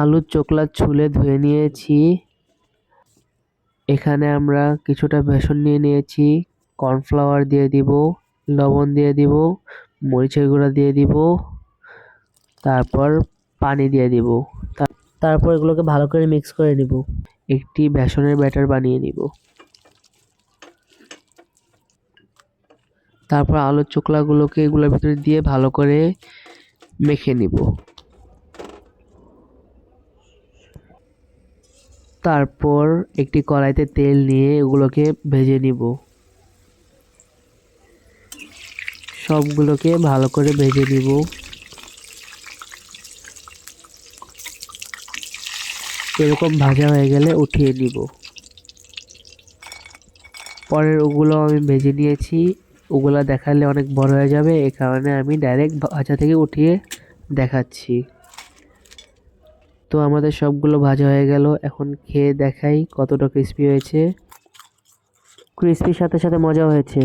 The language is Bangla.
আলুর চোকলা ছুলে ধুয়ে নিয়েছি। এখানে আমরা কিছুটা বেসন নিয়ে নিয়েছি, কর্নফ্লাওয়ার দিয়ে দিব, লবণ দিয়ে দিব, মরিচের গুঁড়া দিয়ে দিব, তারপর পানি দিয়ে দিব। তারপর এগুলোকে ভালো করে মিক্স করে নিব। একটি বেসনের ব্যাটার বানিয়ে নিব। তারপর আলুর চোকলাগুলোকে এগুলোর ভিতরে দিয়ে ভালো করে মেখে নিব। তারপর একটি কড়াইতে তেল নিয়ে এগুলোকে ভেজে নিব। সবগুলোকে ভালো করে ভেজে নিব। এরকম ভাজা হয়ে গেলে উঠিয়ে নিব। পরের ওগুলো আমি ভেজে নিয়েছি। ওগুলো দেখালে অনেক বড় হয়ে যাবে। এই কারণে আমি ডাইরেক্ট ভাজা থেকে উঠিয়ে দেখাচ্ছি। তো আমাদের সবগুলো ভাজা হয়ে গেল। এখন খেয়ে দেখাই কতটা ক্রিস্পি হয়েছে। ক্রিস্পির সাথে সাথে মজা হয়েছে।